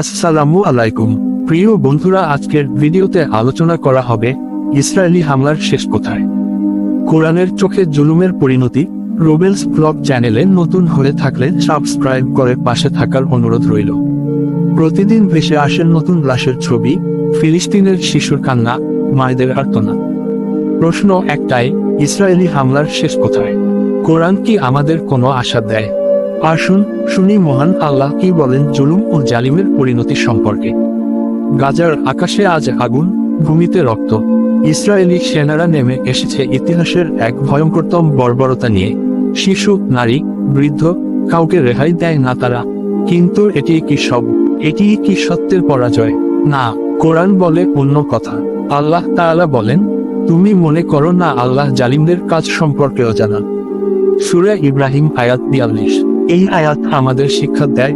আসসালামু আলাইকুম। প্রিয় বন্ধুরা, আজকের ভিডিওতে আলোচনা করা হবে ইসরায়েলি হামলার শেষ কোথায়। কোরআনের চোখে জুলুমের পরিণতি, রোবেলস ব্লগ চ্যানেলে নতুন হয়ে থাকলে সাবস্ক্রাইব করে পাশে থাকার অনুরোধ রইল। প্রতিদিন ভেসে আসেন নতুন লাশের ছবি, ফিলিস্তিনের শিশুর কান্না, মায়েদের আর্তনা প্রশ্ন একটাই, ইসরায়েলি হামলার শেষ কোথায়? কোরআন কি আমাদের কোনো আশা দেয়? আসুন শুনি মহান আল্লাহ কি বলেন জুলুম ও জালিমের পরিণতি সম্পর্কে। গাজার আকাশে আজ আগুন, ভূমিতে রক্ত। ইসরায়েলি সেনারা নেমে এসেছে ইতিহাসের এক ভয়ঙ্করতম বর্বরতা নিয়ে। শিশু, নারী, বৃদ্ধ, কাউকে রেহাই দেয় না তারা। কিন্তু এটি কি সব? এটি কি সত্যের পরাজয়? না, কোরআন বলে অন্য কথা। আল্লাহ তাআলা বলেন, তুমি মনে করো না আল্লাহ জালিমদের কাজ সম্পর্কেও অজানা সুরে ইব্রাহিম আয়াত বিয়াল্লিশ। এই আয়াত আমাদের শিক্ষা দেয়,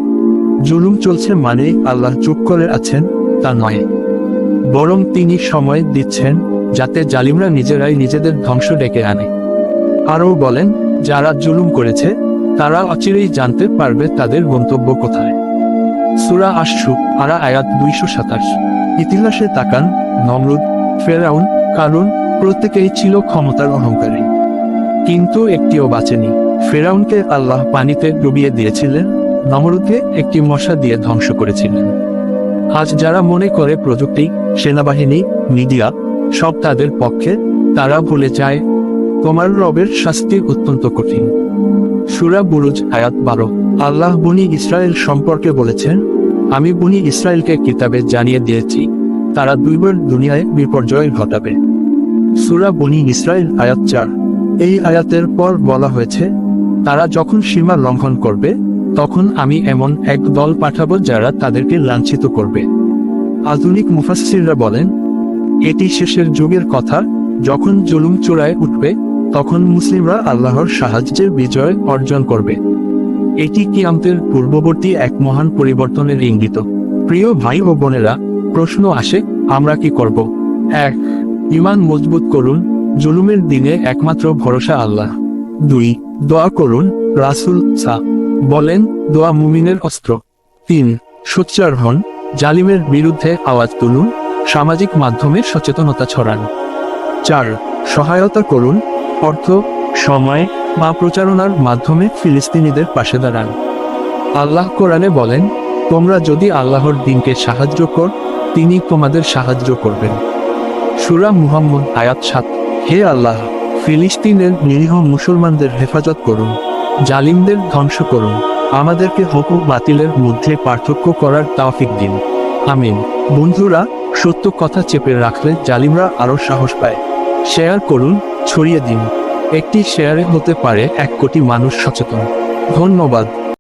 জুলুম চলছে মানে আল্লাহ চুপ করে আছেন, তা নয়। বরং তিনি সময় দিচ্ছেন, যাতে জালিমরা নিজেরাই নিজেদের ধ্বংস ডেকে আনে। আরও বলেন, যারা জুলুম করেছে, তারা অচিরেই জানতে পারবে তাদের গন্তব্য কোথায়। সুরা আশু আরা আয়াত দুইশো সাতাশ। ইতিহাসে তাকান, নমরুদ, ফেরাউন কারণ প্রত্যেকেই ছিল ক্ষমতার অহংকারী। কিন্তু একটিও বাঁচেনি। ফেরাউনকে আল্লাহ পানিতে ডুবিয়ে দিয়েছিলেন নমরুদকে একটি মশা দিয়ে ধ্বংস করেছিলেন। আজ যারা মনে করে প্রযুক্তি, সেনাবাহিনী, মিডিয়া, সব তাদের পক্ষে, তারা ভুলে যায়, তোমার রবের শাস্তি অত্যন্ত কঠিন। সুরা বুরুজ, আয়াত বারো। আল্লাহ বনি ইসরায়েল সম্পর্কে বলেছেন, আমি বনি ইসরায়েলকে কিতাবে জানিয়ে দিয়েছি, তারা দুইবার দুনিয়ায় বিপর্যয় ঘটাবে। সুরা বনি ইসরায়েল, আয়াত চার। এই আয়াতের পর বলা হয়েছে তারা যখন সীমা লঙ্ঘন করবে, তখন আমি এমন এক দল পাঠাবো যারা তাদেরকে লাঞ্ছিত করবে। আধুনিক মুফাসসিররা বলেন, এটি শেষের যুগের কথা। যখন জুলুম চূড়ায় উঠবে, তখন মুসলিমরা আল্লাহর সাহায্যে বিজয় অর্জন করবে। এটি কিয়ামতের পূর্ববর্তী এক মহান পরিবর্তনের ইঙ্গিত। প্রিয় ভাই ও বোনেরা, প্রশ্ন আসে, আমরা কি করব? এক, ইমান মজবুত করুন। জুলুমের দিনে একমাত্র ভরসা আল্লাহ। দুই, দোয়া করুন, রাসুল সা, বলেন, দোয়া মুমিনের অস্ত্র। তিন, সোচ্চার হন, জালিমের বিরুদ্ধে আওয়াজ তুলুন, সামাজিক মাধ্যমে সচেতনতা ছড়ান। চার, সহায়তা করুন, অর্থ, সময় বা প্রচারণার মাধ্যমে ফিলিস্তিনিদের পাশে দাঁড়ান। আল্লাহ কোরআনে বলেন, তোমরা যদি আল্লাহর দিনকে সাহায্য কর, তিনি তোমাদের সাহায্য করবেন। সুরা মুহাম্মদ আয়াত সাত, হে আল্লাহ ফিলিস্তিনের নিরীহ মুসলমানদের হেফাজত করুন, জালিমদের ধ্বংস করুন, আমাদেরকে হক বাতিলের মধ্যে পার্থক্য করার তাওফিক দিন। আমিন। বন্ধুরা, সত্য কথা চেপে রাখলে জালিমরা আরও সাহস পায়। শেয়ার করুন, ছড়িয়ে দিন। একটি শেয়ারে হতে পারে এক কোটি মানুষ সচেতন। ধন্যবাদ।